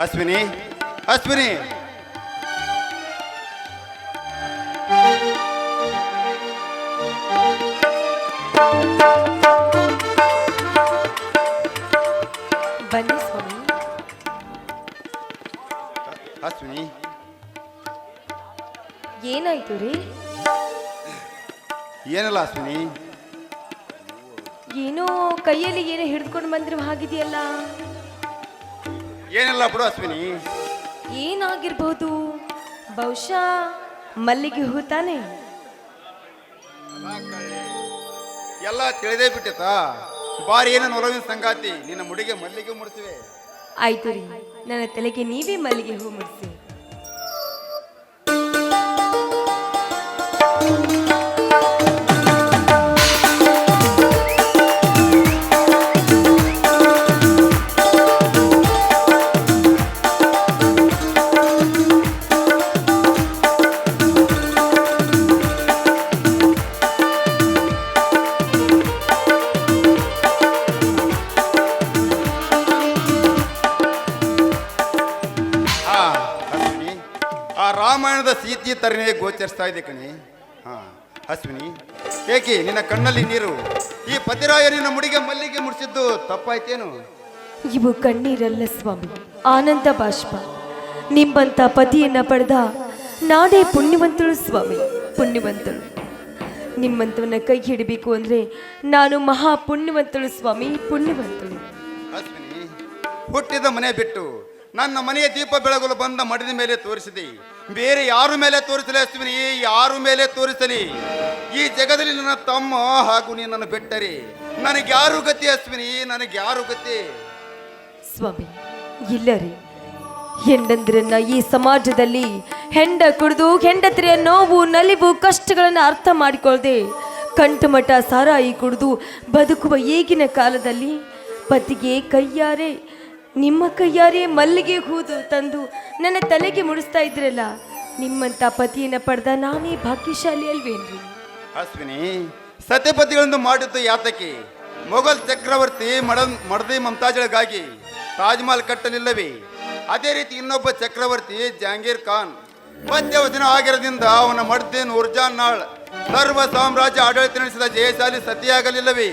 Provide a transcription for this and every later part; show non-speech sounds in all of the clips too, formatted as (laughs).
ಅಶ್ವಿನಿ ಅಶ್ವಿನಿ. ಬನ್ನಿ ಸ್ವಾಮಿ. ಅಶ್ವಿನಿ. ಏನಾಯ್ತು ರೀ? ಏನಲ್ಲ ಅಶ್ವಿನಿ? ಏನೋ ಕೈಯಲ್ಲಿ ಏನೋ ಹಿಡಿದುಕೊಂಡು ಬಂದಿರೋ ಹಾಗಿದೆಯಲ್ಲ. ಏನಿಲ್ಲ ಬಿಡು ಅಶ್ವಿನಿ? ಏನಾಗಿರ್ಬೋದು? ಬಹುಶಃ ಮಲ್ಲಿಗೆ ಹೂ ತಾನೆ. ಎಲ್ಲ ತಿಳಿದೇ ಬಿಟ್ಟಿತಾ ಬಾರಿ ಏನ ಒಲವಿನ ಸಂಗಾತಿ. ನಿನ್ನ ಮುಡಿಗೆ ಮಲ್ಲಿಗೆ ಮುಡಿಸಿವೆ. ಆಯ್ತು ರೀ. ನನ್ನ ತಲೆಗೆ ನೀವೇ ಮಲ್ಲಿಗೆ ಹೂ ಮುಡಿಸಿ. ರಾಮಾಯಣದ ತರನೇ ಗೋಚರಿಸ್ತಾ ಇದೆ ಕಣಿ. ಹಾ ಅಶ್ವಿನಿ ಏಕೆ ನಿನ್ನ ಕಣ್ಣಲ್ಲಿ ನೀರು. ಈ ಪತಿರಾಯ ನಿನ್ನ ಮುಡಿಗೆ ಮಲ್ಲಿಗೆ ಮುಡಿಸಿದ್ದು ತಪ್ಪಾಯ್ತೇನು? ಇವು ಕಣ್ಣೀರಲ್ಲ ಸ್ವಾಮಿ ಆನಂದ ಬಾಷ್ಪ. ನಿಂಬಂತ ಪತಿಯನ್ನ ಪಡೆದ ನಾನೇ ಪುಣ್ಯವಂತಳು ಸ್ವಾಮಿ ಪುಣ್ಯವಂತಳು. ನಿಮ್ಮಂತವನ್ನ ಕೈ ಹಿಡಬೇಕು ಅಂದ್ರೆ ನಾನು ಮಹಾ ಪುಣ್ಯವಂತಳು ಸ್ವಾಮಿ ಪುಣ್ಯವಂತಳು. ಅಶ್ವಿನಿ ಹುಟ್ಟಿದ ಮನೆ ಬಿಟ್ಟು ನನ್ನ ಮನೆಯ ದೀಪ ಬೆಳಗಲು ಬಂದ ಮಡಿದ ಮೇಲೆ ತೋರಿಸಿದೆ. ಬೇರೆ ಯಾರ ಮೇಲೆ ತೋರಿಸಲಿ ಅಶ್ವಿನಿ? ಯಾರ ಮೇಲೆ ತೋರಿಸಲಿ? ಈ ಜಗದಲ್ಲಿ ನನ್ನ ತಮ್ಮ ಹಾಗೂ ನೀನನ್ನು ಬಿಟ್ಟರೆ ನನಗೆ ಯಾರು ಗತಿ ಅಶ್ವಿನಿ? ನನಗೆ ಯಾರು ಗತಿ? ಸ್ವಾಮಿ ಇಲ್ಲ ರೀ ಹೆಂಡಂದ್ರನ್ನ ಈ ಸಮಾಜದಲ್ಲಿ ಹೆಂಡ ಕುಡಿದು ಹೆಂಡತಿಯ ನೋವು, ನಲಿವು, ಕಷ್ಟಗಳನ್ನು ಅರ್ಥ ಮಾಡಿಕೊಳ್ಳದೆ ಕಂಠಮಠ ಸಾರಾಯಿ ಕುಡಿದು ಬದುಕುವ ಈಗಿನ ಕಾಲದಲ್ಲಿ ಪತಿಗೆ ಕೈಯಾರೆ ನಿಮ್ಮ ಕೈಯಾರೆ ಮಲ್ಲಿಗೆ ಹೂದು ತಂದು ನನ್ನ ತಲೆಗೆ ಮುಡಿಸ್ತಾ ಇದ್ರಲ್ಲ, ನಿಮ್ಮಂತ ಪತಿಯನ್ನ ಪಡೆದ ನಾನೇ ಭಾಗ್ಯಶಾಲಿ ಅಲ್ವೇನ್ರಿ? ಅಶ್ವಿನಿ ಸತ್ಯಪತಿಗಳನ್ನು ಮಾಡಿದ್ದು ಯಾತಕಿ ಮೊಘಲ್ ಚಕ್ರವರ್ತಿ ಮಡ ಮಡದಿ ಮಮತಾಜ್ಗಳಿಗಾಗಿ ತಾಜ್ಮಹಲ್ ಕಟ್ಟಲಿಲ್ಲವೇ? ಅದೇ ರೀತಿ ಇನ್ನೊಬ್ಬ ಚಕ್ರವರ್ತಿ ಜಹಾಂಗೀರ್ ಖಾನ್. ಪಂಚವಚನ ಆಗಿರೋದ್ರಿಂದ ಅವನ ಮಡ್ದಿ ಉರ್ಜಾನ್ ನಾಳ್, ಸರ್ವ ಸಾಮ್ರಾಜ್ಯ ಆಡಳಿತ ನಡೆಸಿದ ಜಯಶಾಲಿ ಸತಿಯಾಗಲಿಲ್ಲವೇ?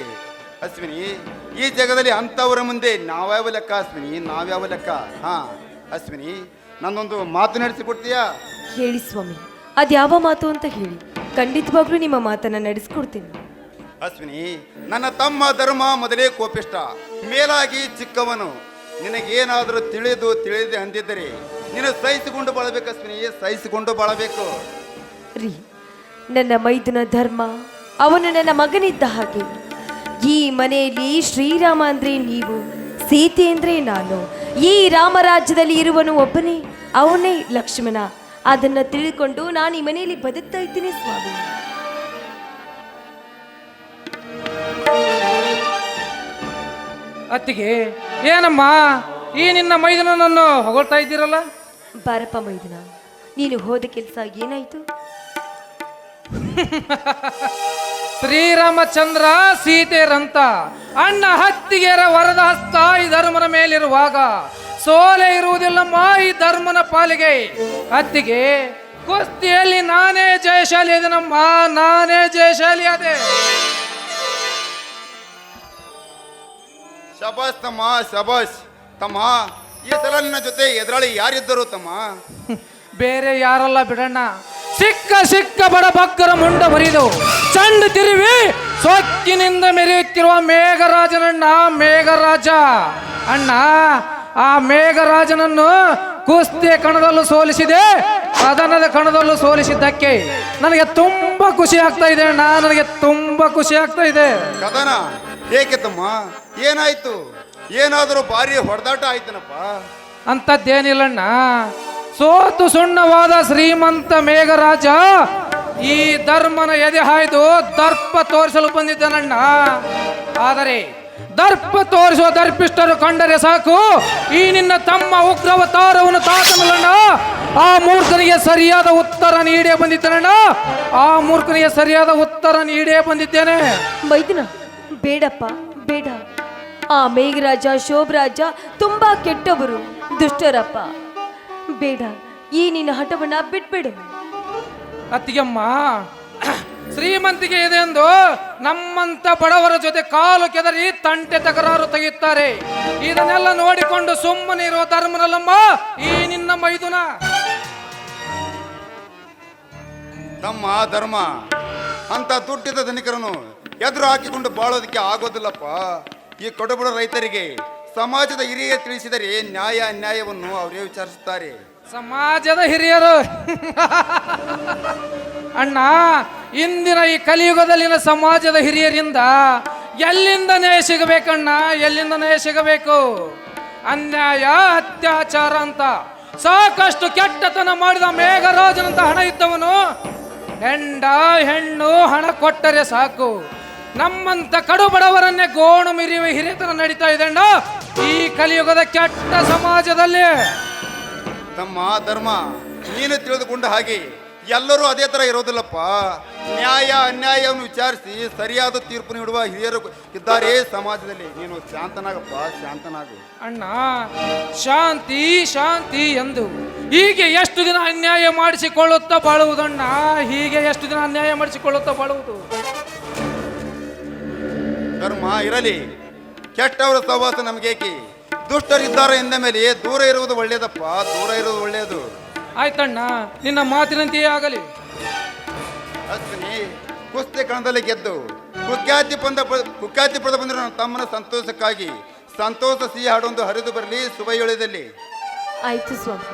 ಅಶ್ವಿನಿ ಈ ಜಗದಲ್ಲಿ ಅಂಥವರ ಮುಂದೆ ನಾವ್ಯಾವ ಲೆಕ್ಕ ಅಶ್ವಿನಿ ನಾವ್ಯಾವ ಲೆಕ್ಕ? ಹಾ ಅಶ್ವಿನಿ ನನ್ನೊಂದು ಮಾತು ನಡೆಸಿಕೊಡ್ತೀಯಾ? ಹೇಳಿ ಸ್ವಾಮಿ ಅದ್ಯಾವ ಮಾತು ಅಂತ ಹೇಳಿ. ಖಂಡಿತವಾಗ್ಲೂ ನಿಮ್ಮ ಮಾತನ್ನ ನಡೆಸ್ಕೊಡ್ತೀನಿ. ಅಶ್ವಿನಿ ನನ್ನ ತಮ್ಮ ಧರ್ಮ ಮೊದಲೇ ಕೋಪಿಷ್ಟ ಮೇಲಾಗಿ ಚಿಕ್ಕವನು. ನಿನಗೇನಾದರೂ ತಿಳಿದು ತಿಳಿದೆ ಅಂದಿದ್ದರೆ ನೀನು ಸಹಿಸಿಕೊಂಡು ಬಾಳಬೇಕು ಅಶ್ವಿನಿ ಸಹಿಸಿಕೊಂಡು ಬಾಳಬೇಕು. ರೀ ನನ್ನ ಮೈದುನ ಧರ್ಮ ಅವನು ನನ್ನ ಮಗನಿದ್ದ ಹಾಗೆ. ಈ ಮನೆಯಲ್ಲಿ ಶ್ರೀರಾಮ ಅಂದ್ರೆ ನೀವು ಸೀತೆ ಅಂದ್ರೆ ನಾನು. ಈ ರಾಮರಾಜ್ಯದಲ್ಲಿ ಇರುವನು ಒಬ್ಬನೇ ಅವನೇ ಲಕ್ಷ್ಮಣ. ಅದನ್ನ ತಿಳಿದುಕೊಂಡು ನಾನು ಈ ಮನೆಯಲ್ಲಿ ಬದುಕ್ತಾ ಇದ್ದೀನಿ ಸ್ವಾಮಿ. ಅತ್ತಿಗೆ ಏನಮ್ಮ? ಈ ನಿನ್ನ ಮೈದನನ್ನು ಹೊಗಳ್ತಾ ಇದ್ದೀರಲ್ಲ? ಬಾರಪ್ಪ ಮೈದನ ನೀನು ಹೋದ ಕೆಲಸ ಏನಾಯ್ತು? (laughs) ಶ್ರೀರಾಮಚಂದ್ರ ಸೀತೆರಂತ ಅಣ್ಣ ಹತ್ತಿಗೆರ ವರದ ಹಸ್ತ ಈ ಧರ್ಮನ ಮೇಲಿರುವಾಗ ಸೋಲೆ ಇರುವುದಿಲ್ಲಮ್ಮ ಈ ಧರ್ಮನ ಪಾಲಿಗೆ. ಹತ್ತಿಗೆ ಕುಸ್ತಿಯಲ್ಲಿ ನಾನೇ ಜಯಶಾಲಿ ಅದೇನಮ್ಮ ನಾನೇ ಜಯಶಾಲಿ ಅದೇ. ಶಬಸ್ ತಮ್ಮ ಶಬಸ್ ತಮ್ಮ ಈ ಸಲ ನಿನ್ನ ಜೊತೆ ಎದುರಾಳಿ ಯಾರಿದ್ದರು ತಮ್ಮ? (laughs) ಬೇರೆ ಯಾರಲ್ಲ ಬಿಡಣ್ಣ. ಸಿಕ್ಕ ಸಿಕ್ಕ ಬಡ ಬಕ್ಕರ ಮುಂಡ ಬರಿದು ಚಂಡ ತಿರುವಿ ಸೊಕ್ಕಿನಿಂದ ಮೆರೆಯುತ್ತಿರುವ ಮೇಘರಾಜನಣ್ಣ ಮೇಘರಾಜ. ಅಣ್ಣ ಆ ಮೇಘರಾಜನನ್ನು ಕುಸ್ತಿಯ ಕಣದಲ್ಲೂ ಸೋಲಿಸಿದೆ ಸದನದ ಕಣದಲ್ಲೂ ಸೋಲಿಸಿದ್ದಕ್ಕೆ ನನಗೆ ತುಂಬಾ ಖುಷಿ ಆಗ್ತಾ ಇದೆ ಅಣ್ಣ ನನಗೆ ತುಂಬಾ ಖುಷಿ ಆಗ್ತಾ ಇದೆ. ಕದನ ಏಕೆ ತಮ್ಮ? ಏನಾಯ್ತು? ಏನಾದರೂ ಭಾರಿ ಹೊಡೆದಾಟ ಆಯ್ತನಪ್ಪ? ಅಂಥದ್ದೇನಿಲ್ಲಣ್ಣ ಸೋತು ಸುಣ್ಣವಾದ ಶ್ರೀಮಂತ ಮೇಘರಾಜ ಈ ಧರ್ಮನ ಎದೆ ಹಾಯ್ದು ದರ್ಪ ತೋರಿಸಲು ಬಂದಿದ್ದನಣ್ಣ. ಆದರೆ ದರ್ಪ ತೋರಿಸುವ ದರ್ಪಿಷ್ಟರು ಕಂಡರೆ ಸಾಕು, ಈ ನಿನ್ನ ತಮ್ಮ ಉಗ್ರವತಾರವನ್ನು ತಾತನಲ್ಲಣ್ಣ ಆ ಮೂರ್ಖನಿಗೆ ಸರಿಯಾದ ಉತ್ತರ ನೀಡೇ ಬಂದಿದ್ದೇನಣ್ಣ. ಆ ಮೂರ್ಖನಿಗೆ ಸರಿಯಾದ ಉತ್ತರ ನೀಡೇ ಬಂದಿದ್ದೇನೆ. ಮೈದುನ, ಬೇಡಪ್ಪ, ಬೇಡ. ಆ ಮೇಘರಾಜ, ಶೋಭರಾಜ ತುಂಬಾ ಕೆಟ್ಟವರು, ದುಷ್ಟರಪ್ಪ. ಬೇಡ. ಈ ನಿನ್ನ ಹಠವನ್ನ ಬಿಟ್ಬಿಡು. ಅತ್ತಿಗೆಮ್ಮ ಶ್ರೀಮಂತಿಗೆ ಇದೆ ಎಂದು ನಮ್ಮಂತ ಬಡವರ ಜೊತೆ ಕಾಲು ಕೆದರಿ ತಂಟೆ ತಕರಾರು ತೆಗೆಯುತ್ತಾರೆ. ಇದನ್ನೆಲ್ಲ ನೋಡಿಕೊಂಡು ಸುಮ್ಮನೆ ಇರುವ ಧರ್ಮನಲ್ಲಮ್ಮ ಈ ನಿನ್ನ ಮೈದುನ. ತಮ್ಮ ಧರ್ಮ ಅಂತ ದುಡ್ಡಿದ ಧನಿಕರನ್ನು ಎದುರು ಹಾಕಿಕೊಂಡು ಬಾಳೋದಕ್ಕೆ ಆಗೋದಿಲ್ಲಪ್ಪ. ಈ ಕಡುಬಡ ರೈತರಿಗೆ ಸಮಾಜದ ಹಿರಿಯರು ತಿಳಿಸಿದರೆ ನ್ಯಾಯ ಅನ್ಯಾಯವನ್ನು ಅವರೇ ವಿಚಾರಿಸುತ್ತಾರೆ. ಸಮಾಜದ ಹಿರಿಯರು. (laughs) ಅಣ್ಣ, ಇಂದಿನ ಈ ಕಲಿಯುಗದಲ್ಲಿನ ಸಮಾಜದ ಹಿರಿಯರಿಂದ ಎಲ್ಲಿಂದ ನ್ಯಾಯ ಸಿಗಬೇಕಣ್ಣ? ಎಲ್ಲಿಂದ ನ್ಯಾಯ ಸಿಗಬೇಕು? ಅನ್ಯಾಯ, ಅತ್ಯಾಚಾರ ಅಂತ ಸಾಕಷ್ಟು ಕೆಟ್ಟತನ ಮಾಡಿದ ಮೇಘರಾಜನಂತ ಹಣ ಇದ್ದವನು, ಹೆಂಡ, ಹೆಣ್ಣು, ಹಣ ಕೊಟ್ಟರೆ ಸಾಕು. ನಮ್ಮಂತ ಕಡು ಬಡವರನ್ನೇ ಗೋಣು ಮಿರಿಯುವ ಹಿರಿಯತನ ನಡೀತಾ ಇದೆ ಅಣ್ಣ. ಈ ಕಲಿಯುಗದ ಕೆಟ್ಟ ಸಮಾಜದಲ್ಲಿ. ತಮ್ಮ ಧರ್ಮ ನೀನು ತಿಳಿದುಕೊಂಡ ಹಾಗೆ ಎಲ್ಲರೂ ಅದೇ ತರ ಇರೋದಿಲ್ಲಪ್ಪ. ನ್ಯಾಯ ಅನ್ಯಾಯವನ್ನು ವಿಚಾರಿಸಿ ಸರಿಯಾದ ತೀರ್ಪು ನೀಡುವ ಹಿರಿಯರು ಇದ್ದಾರೆ ಸಮಾಜದಲ್ಲಿ. ನೀನು ಶಾಂತನಾಗಪ್ಪ ಶಾಂತನಾಗು. ಅಣ್ಣ ಶಾಂತಿ ಶಾಂತಿ ಎಂದು ಹೀಗೆ ಎಷ್ಟು ದಿನ ಅನ್ಯಾಯ ಮಾಡಿಸಿಕೊಳ್ಳುತ್ತಾ ಬಾಳುವುದಣ್ಣ? ಹೀಗೆ ಎಷ್ಟು ದಿನ ಅನ್ಯಾಯ ಮಾಡಿಸಿಕೊಳ್ಳುತ್ತಾ ಬಾಳುವುದು? ಧರ್ಮ ಇರಲಿ. ಕೆಟ್ಟವರ ಸಹವಾಸ ನಮ್ಗೇಕಿ? ದುಷ್ಟರಿದ್ದಾರೆ ಎಂದ ಮೇಲೆ ದೂರ ಇರುವುದು ಒಳ್ಳೇದಪ್ಪ ದೂರ ಇರುವುದು ಒಳ್ಳೆಯದು. ಆಯ್ತಣ್ಣ ನಿನ್ನ ಮಾತಿನಂತೆಯೇ ಆಗಲಿ. ಅಶ್ವಿನಿ ಕುಸ್ತಿ ಕಣದಲ್ಲಿ ಗೆದ್ದು ಕುಖ್ಯಾತಿ ಪಂದ ಕುಖ್ಯಾತಿ ಪದ ಬಂದಿರೋ ನನ್ನ ತಮ್ಮನ ಸಂತೋಷಕ್ಕಾಗಿ ಸಂತೋಷ ಸಿಹಿ ಹಾಡೊಂದು ಹರಿದು ಬರಲಿ ಸುಬೈಯೊಳದಲ್ಲಿ ಆಯ್ತು ಸ್ವಾಮಿ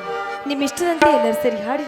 ನಿಮ್ಮಿಷ್ಟದಂತೆ ಎಲ್ಲರೂ ಸರಿ ಹಾಡಿ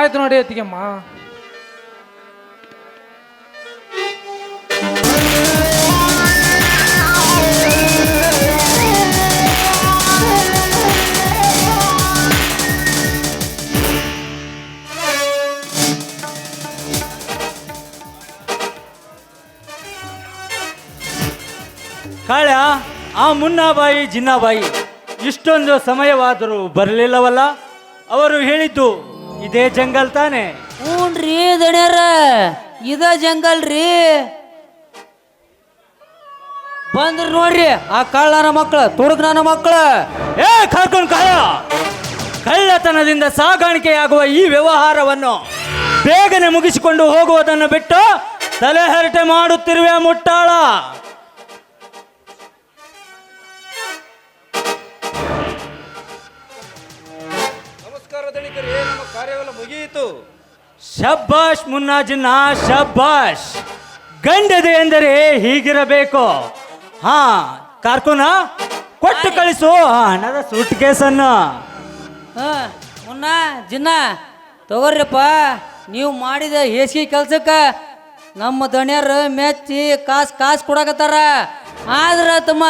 ಆಯ್ತು ನೋಡಿ ಅತ್ತಿಗೆಮ್ಮ. ಕಾಳ್ಯ ಆ ಮುನ್ನಾಬಾಯಿ ಜಿನ್ನಾಬಾಯಿ ಇಷ್ಟೊಂದು ಸಮಯವಾದರೂ ಬರಲಿಲ್ಲವಲ್ಲ? ಅವರು ಹೇಳಿದ್ದು ಇದೇ ಜಂಗಲ್ ತಾನೆ. ಹ್ಞೂನ್ರಿ ದಣ್ಯರ. ಇದ ಜಂಗಲ್ ರೀ ಬಂದ್ರ ನೋಡ್ರಿ ಆ ಕಳ್ಳನ ಮಕ್ಕಳು ನನ್ನ ಮಕ್ಕಳು ಏ ಕರ್ಕೊಂಡು ಕಳ್ಳ ಕಳ್ಳತನದಿಂದ ಸಾಗಾಣಿಕೆಯಾಗುವ ಈ ವ್ಯವಹಾರವನ್ನು ಬೇಗನೆ ಮುಗಿಸಿಕೊಂಡು ಹೋಗುವುದನ್ನು ಬಿಟ್ಟು ತಲೆ ಹರಟೆ ಮಾಡುತ್ತಿರುವೆ ಮುಟ್ಟಾಳ. ಕಾರ್ಯವೆಲ್ಲ ಶಬ್ಬಾಶ್ ಶಬ್ಬಾಷ್ ಶಬ್ಬಾಶ್ ಶಬ್ಬಾಷ್ ಗಂಡದೆ ಎಂದರೆ ಹೀಗಿರಬೇಕು. ಹಾ ಕಾರ್ಕೋನ ಕೊಟ್ಟು ಕಳಿಸು. ಹಣದ ಸೂಟ್ ಕೇಸನ್ನು ಹಾ ಮುನ್ನ ಜಿನ್ನ ತಗೋರಿಪ್ಪ ನೀವು ಮಾಡಿದ ಹೇಸಿಗೆ ಕೆಲ್ಸಕ್ಕೆ ನಮ್ಮ ದಣ್ಯರು ಮೆಚ್ಚಿ ಕಾಸು ಕಾಸು ಕೊಡಕತ್ತಾರ. ಆದ್ರ ತಮ್ಮ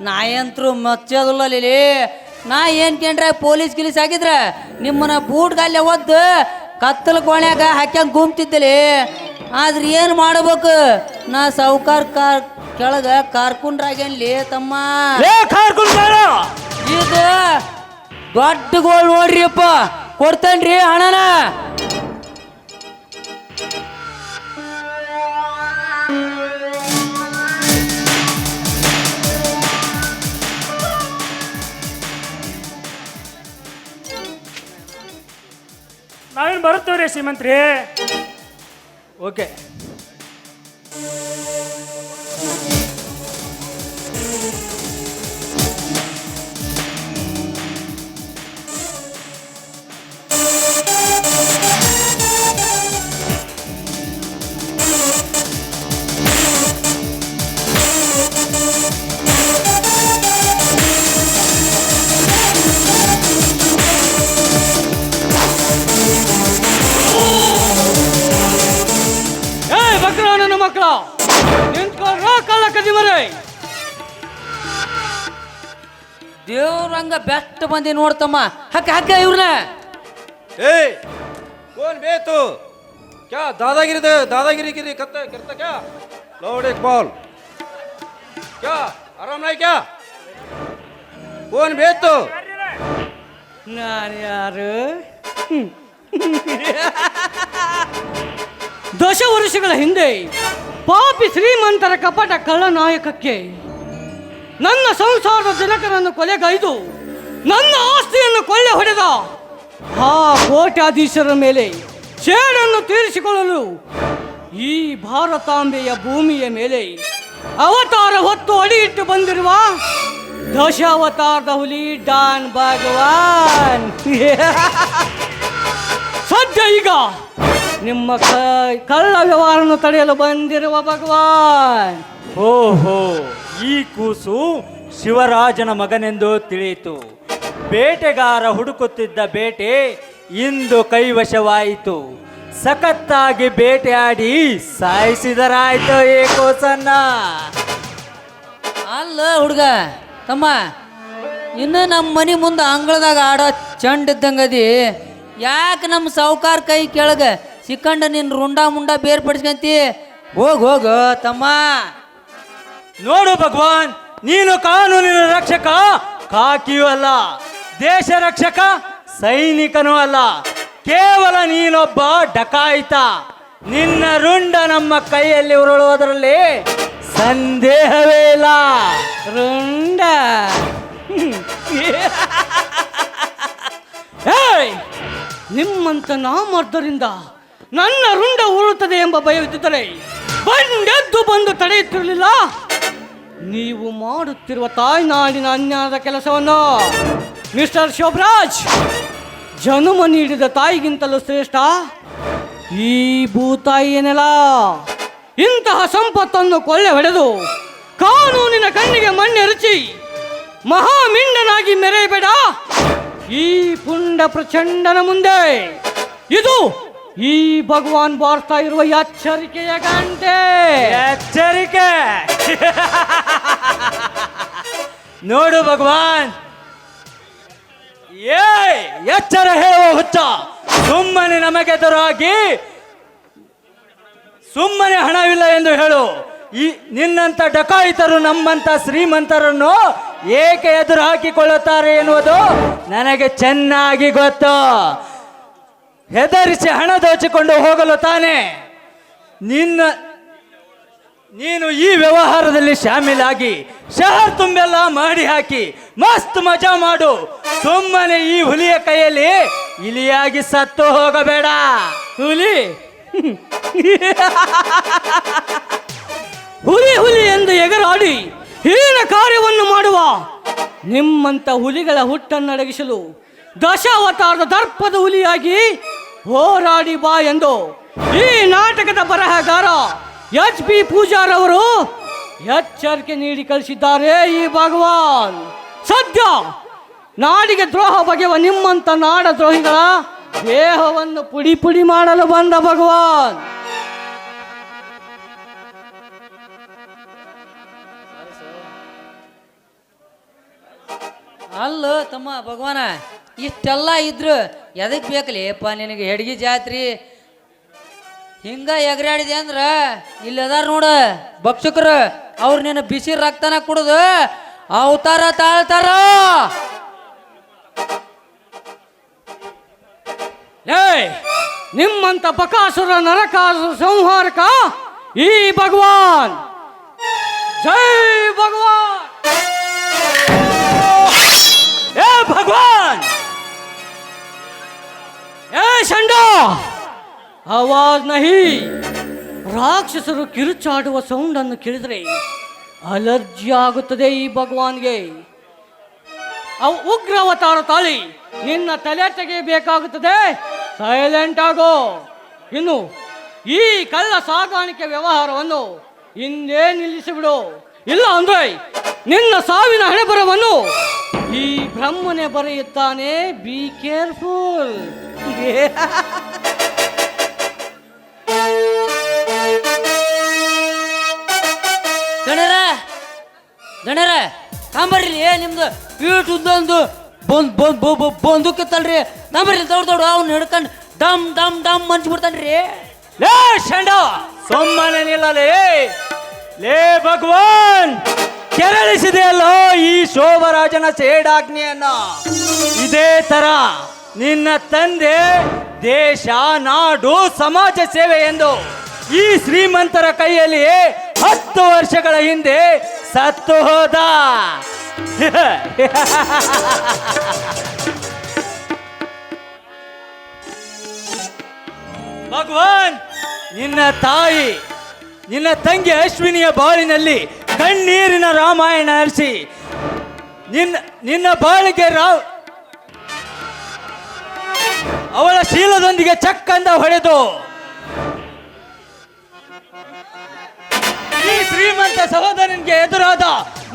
ನಾ ಎಂತ್ರು ಮೆಚ್ಚೋದಿಲ್ಲ ಲೀಲಿ. ನಾ ಏನ್ ಕೇಂದ್ರ ಪೊಲೀಸ್ ಗಿಲೀಸ್ ಆಗಿದ್ರ ನಿಮ್ಮನ್ನ ಬೂಟ್ ಗಾಲ್ಯ ಒದ್ದು ಕತ್ತಲ ಕೋಣ್ಯಾಗ ಹಾಕ್ಯಂಗ್ ಗುಮ್ತಿದ್ದಲಿ ಆದ್ರೆ ಏನು ಮಾಡಬೇಕು? ನಾ ಸಾವುಕಾರ ಕಾರ್ ಕೆಳಗ ಕಾರ್ಕುಂಡ್ರಾಗೇನ್ಲಿ ತಮ್ಮ. ಇದು ದೊಡ್ಡ ಗೋಳ್ ನೋಡ್ರಿಯಪ್ಪ. ಕೊಡ್ತೇನ್ರಿ ಹಣನ ಬರುತ್ತೇವ್ರಿ ಶ್ರೀಮಂತ್ರಿ? ಓಕೆ ಹಂಗ ಬೆಸ್ಟ್ ಬಂದಿ ನೋಡ್ತಮ್ಮ. ಹಕ್ಕ ಹಕ್ಕ ಇವ್ರನ್ನ ಏ ಕೋನ್ ಬೇತು ಕ್ಯಾ ದಾದಾಗಿರಿ ದಾದಾಗಿರಿ ಗಿರಿ ಕತ್ತ ಕಿರ್ತ ಕ್ಯಾ? ಲೌಡ್ ಬಾಲ್. ಕ್ಯಾ ಆರಾಮ್ ನಾಯ್ ಕ್ಯಾ? ಕೋನ್ ಬೇತು ನಾನು ಯಾರು? ದಶವರ್ಷಗಳ ಹಿಂದೆ ಪಾಪಿ ಶ್ರೀಮಂತರ ಕಪಟ ಕಳ್ಳ ನಾಯಕಕ್ಕೆ ನನ್ನ ಸಂಸಾರದ ಜನಕರನ್ನು ಕೊಲೆಗೈದು ನನ್ನ ಆಸ್ತಿಯನ್ನು ಕೊಳ್ಳೆ ಹೊಡೆದ ಆ ಕೋಟ್ಯಾಧೀಶರ ಮೇಲೆ ಸೇಡನ್ನು ತೀರಿಸಿಕೊಳ್ಳಲು ಈ ಭಾರತಾಂಬೆಯ ಭೂಮಿಯ ಮೇಲೆ ಅವತಾರ ಹೊತ್ತು ಅಡಿಯಿಟ್ಟು ಬಂದಿರುವ ದಶಾವತಾರದ ಹುಲಿ ಡಾನ್ ಭಗವಾನ್. (laughs) ಸದ್ಯ ಈಗ ನಿಮ್ಮ ಕಳ್ಳ ವ್ಯವಹಾರವನ್ನು ತಡೆಯಲು ಬಂದಿರುವ ಭಗವಾನ್. ಓಹೋ, ಈ ಕೂಸು ಶಿವರಾಜನ ಮಗನೆಂದು ತಿಳಿಯಿತು. ಬೇಟೆಗಾರ ಹುಡುಕುತ್ತಿದ್ದ ಬೇಟೆ ಇಂದು ಕೈವಶವಾಯಿತು. ಸಖತ್ತಾಗಿ ಬೇಟೆಯಾಡಿ ಸಾಯಿಸಿದರಾಯ್ತು ಈ ಕೂಸನ್ನ. ಅಲ್ಲ ಹುಡುಗ, ತಮ್ಮ, ಇನ್ನು ನಮ್ಮ ಮನೆ ಮುಂದೆ ಅಂಗಳದಾಗ ಆಡೋ ಚಂಡ್ ಇದ್ದಂಗದಿ, ಯಾಕೆ ನಮ್ಮ ಸಾವುಕಾರ ಕೈ ಕೆಳಗೆ ಸಿಕ್ಕಂಡ ನಿನ್ನ ರುಂಡ ಮುಂಡ ಬೇರ್ಪಡಿಸ್ಕಂತಿ? ಹೋಗ ಹೋಗ ತಮ್ಮ. ನೋಡು ಭಗವಾನ್ ನೀನು ಕಾನೂನಿನ ರಕ್ಷಕ ಕಾಕಿಯೂ ಅಲ್ಲ ದೇಶ ರಕ್ಷಕ ಸೈನಿಕನೂ ಅಲ್ಲ. ಕೇವಲ ನೀನೊಬ್ಬ ಡಕಾಯಿತ. ನಿನ್ನ ರುಂಡ ನಮ್ಮ ಕೈಯಲ್ಲಿ ಉರುಳುವುದರಲ್ಲಿ ಸಂದೇಹವೇ ಇಲ್ಲ. ರುಂಡ? (laughs) ನಿಮ್ಮಂತ ನಾಮರ್ದರಿಂದ ನನ್ನ ರುಂಡ ಉರುಳುತ್ತದೆ ಎಂಬ ಭಯವಿದ್ದರೆ ಬಂಡೆದ್ದು ಬಂದು ತಡೆಯುತ್ತಿರಲಿಲ್ಲ. ನೀವು ಮಾಡುತ್ತಿರುವ ತಾಯ್ನಾಡಿನ ಅನ್ಯಾಯದ ಕೆಲಸವನ್ನು ಮಿಸ್ಟರ್ ಶೋಭರಾಜ್, ಜನ್ಮ ನೀಡಿದ ತಾಯಿಗಿಂತಲೂ ಶ್ರೇಷ್ಠ ಈ ಭೂತಾಯಿ ಏನೆಲ್ಲ ಇಂತಹ ಸಂಪತ್ತನ್ನು ಕೊಳ್ಳೆ ಹೊಡೆದು ಕಾನೂನಿನ ಕಣ್ಣಿಗೆ ಮಣ್ಣೆರಚಿ ಮಹಾಮಿಂಡನಾಗಿ ಮೆರೆಯಬೇಡ. ಈ ಪುಂಡ ಪ್ರಚಂಡನ ಮುಂದೆ ಇದು ಈ ಭಗವಾನ್ ಬಾರ್ತಾ ಇರುವ ಎಚ್ಚರಿಕೆಯ ಗಂಟೆ. ಎಚ್ಚರಿಕೆ. ನೋಡು ಭಗವಾನ್. ಏ ಎಚ್ಚರ ಹೇಳುವ ಹುಚ್ಚ. ಸುಮ್ಮನೆ ನಮಗೆ ನಮಗೆದುರಾಗಿ ಸುಮ್ಮನೆ ಹಣವಿಲ್ಲ ಎಂದು ಹೇಳು. ಈ ನಿನ್ನಂತ ಡಕಾಯಿತರು ನಮ್ಮಂತ ಶ್ರೀಮಂತರನ್ನು ಏಕೆ ಎದುರು ಹಾಕಿಕೊಳ್ಳುತ್ತಾರೆ ಎನ್ನುವುದು ನನಗೆ ಚೆನ್ನಾಗಿ ಗೊತ್ತು. ಹೆದರಿಸಿ ಹಣ ದೋಚಿಕೊಂಡು ಹೋಗಲು ತಾನೆ ನಿನ್ನ ನೀನು ಈ ವ್ಯವಹಾರದಲ್ಲಿ ಶಾಮೀಲಾಗಿ ಶಹರ್ ತುಂಬೆಲ್ಲ ಮಾಡಿ ಹಾಕಿ ಮಸ್ತ್ ಮಜಾ ಮಾಡು. ಸುಮ್ಮನೆ ಈ ಹುಲಿಯ ಕೈಯಲ್ಲಿ ಇಲಿಯಾಗಿ ಸತ್ತು ಹೋಗಬೇಡ. ಹುಲಿ? (laughs) ಹುಲಿ ಹುಲಿ ಎಂದು ಎಗರಾಡಿ ಹೀನ ಕಾರ್ಯವನ್ನು ಮಾಡುವ ನಿಮ್ಮಂತ ಹುಲಿಗಳ ಹುಟ್ಟನ್ನಡಗಿಸಲು ದಶಾವತಾರದ ದರ್ಪದ ಹುಲಿಯಾಗಿ ಹೋರಾಡಿ ಬಾ ಎಂದು ಈ ನಾಟಕದ ಬರಹಗಾರ ಎಚ್ ಪಿ ಪೂಜಾರ್ ಅವರು ಎಚ್ಚರಿಕೆ ನೀಡಿ ಕಳಿಸಿದ್ದಾರೆ ಈ ಭಗವಾನ್. ಸದ್ಯ ನಾಡಿಗೆ ದ್ರೋಹ ಬಗೆಯುವ ನಿಮ್ಮಂತ ನಾಡ ದ್ರೋಹಿಗಳ ದೇಹವನ್ನು ಪುಡಿ ಪುಡಿ ಮಾಡಲು ಬಂದ ಭಗವಾನ್. ಅಲ್ಲ ತಮ್ಮ ಭಗವಾನ ಇಷ್ಟೆಲ್ಲ ಇದ್ರು. ಎದಕ್ ಬೇಕಲೇಪ್ಪ ನಿನಗೆ ಹೆಡ್ಗಿ ಜಾತ್ರಿ. ಹಿಂಗ ಎಗರಾಡಿದೆ ಅಂದ್ರ ಇಲ್ಲದಾರ ನೋಡ. ಭಕ್ಷಕರು, ಅವ್ರು ನಿನ್ನ ಬಿಸಿ ರಕ್ತನ ಕುಡುದು ಅವತಾರ ತಾಳ್ತಾರ. ಏಯ್, ನಿಮ್ಮಂತ ಬಕಾಸುರ ನರಕಾಸು ಸಂಹಾರಕ ಈ ಭಗವಾನ್. ಜೈ ಭಗವಾನ್. ಏ, ಶಂಡ! ಆವಾಜ್ ನಹಿ! ರಾಕ್ಷಸರು ಕಿರುಚಾಡುವ ಸೌಂಡ್ ಅನ್ನು ಕೇಳಿದ್ರೆ ಅಲರ್ಜಿ ಆಗುತ್ತದೆ ಈ ಭಗವಾನ್ಗೆ. ಅವು ಉಗ್ರ ಅವತಾರ ತಾಳಿ, ನಿನ್ನ ತಲೆ ತೆಗೆಯಬೇಕಾಗುತ್ತದೆ. ಸೈಲೆಂಟ್ ಆಗೋ. ಇನ್ನು ಈ ಕಳ್ಳ ಸಾಗಾಣಿಕೆ ವ್ಯವಹಾರವನ್ನು ಹಿಂದೆ ನಿಲ್ಲಿಸಿಬಿಡು. ಇಲ್ಲ ಅಂದ್ರೆ ನಿನ್ನ ಸಾವಿನ ಹಣೆಬರವನ್ನು ಈ ಬ್ರಹ್ಮನೇ ಬರೆಯುತ್ತಾನೆ. ಬಿ ಕೇರ್ಫುಲ್ ಗಣರ ಗಣರ ಕಾಂಬರ್ರಿ ಏ ನಿಮ್ದು ಪೀಟ್ ಉದ್ದೊಂದು ಬಂದ್ ಬಂದ್ ಬಂದುಕಿತ್ತಲ್ರಿ ನಂಬರ್ರಿ ದೊಡ್ಡ ದೊಡ್ಡ ಅವ್ನು ಹಿಡ್ಕೊಂಡು ಡಮ್ ಡಮ್ ಡಮ್ ಮಂಚ್ ಬಿಡ್ತಾನ್ರಿ ಲೇ ಶಂಡ. ಸೊಮ್ಮನೆ ನಿಲ್ಲಲೇ ಲೇ ಭಗವಾನ್! ಕೆರಳಿಸಿದೆಯಲ್ಲೋ ಈ ಶೋಭರಾಜನ ಸೇಡಾಜ್ಞೆಯನ್ನ ಇದೇ ತರ ನಿನ್ನ ತಂದೆ ದೇಶ, ನಾಡು, ಸಮಾಜ ಸೇವೆ ಎಂದು ಈ ಶ್ರೀಮಂತರ ಕೈಯಲ್ಲಿ ಹತ್ತು ವರ್ಷಗಳ ಹಿಂದೆ ಸತ್ತು ಹೋದ. ಭಗವಾನ್, ನಿನ್ನ ತಾಯಿ ನಿನ್ನ ತಂಗಿ ಅಶ್ವಿನಿಯ ಬಾಳಿನಲ್ಲಿ ಕಣ್ಣೀರಿನ ರಾಮಾಯಣ ಹರಿಸಿ ನಿನ್ನ ನಿನ್ನ ಬಾಳಿಗೆ ರಾವ್ ಅವಳ ಶೀಲದೊಂದಿಗೆ ಚಕ್ಕಂದ ಹೊಡೆದು. ಈ ಶ್ರೀಮಂತ ಸಹೋದರನಿಗೆ ಎದುರಾದ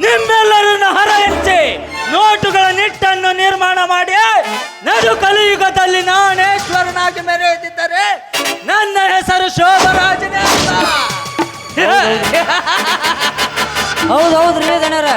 ನಿಮ್ಮೆಲ್ಲರನ್ನು ಹರ ಹೆಚ್ಚಿ ನೋಟುಗಳ ನಿಟ್ಟನ್ನು ನಿರ್ಮಾಣ ಮಾಡಿ ನಡು ಕಲಿಯುಗದಲ್ಲಿ ನಾನೇಶ್ವರನಾಗಿ ಮೆರೆಯುತ್ತಿದ್ದರೆ ನನ್ನ ಹೆಸರು ಶೋಭರಾಜನೇ ಹೌದು ಹೌದ್ರಿ ದಣರ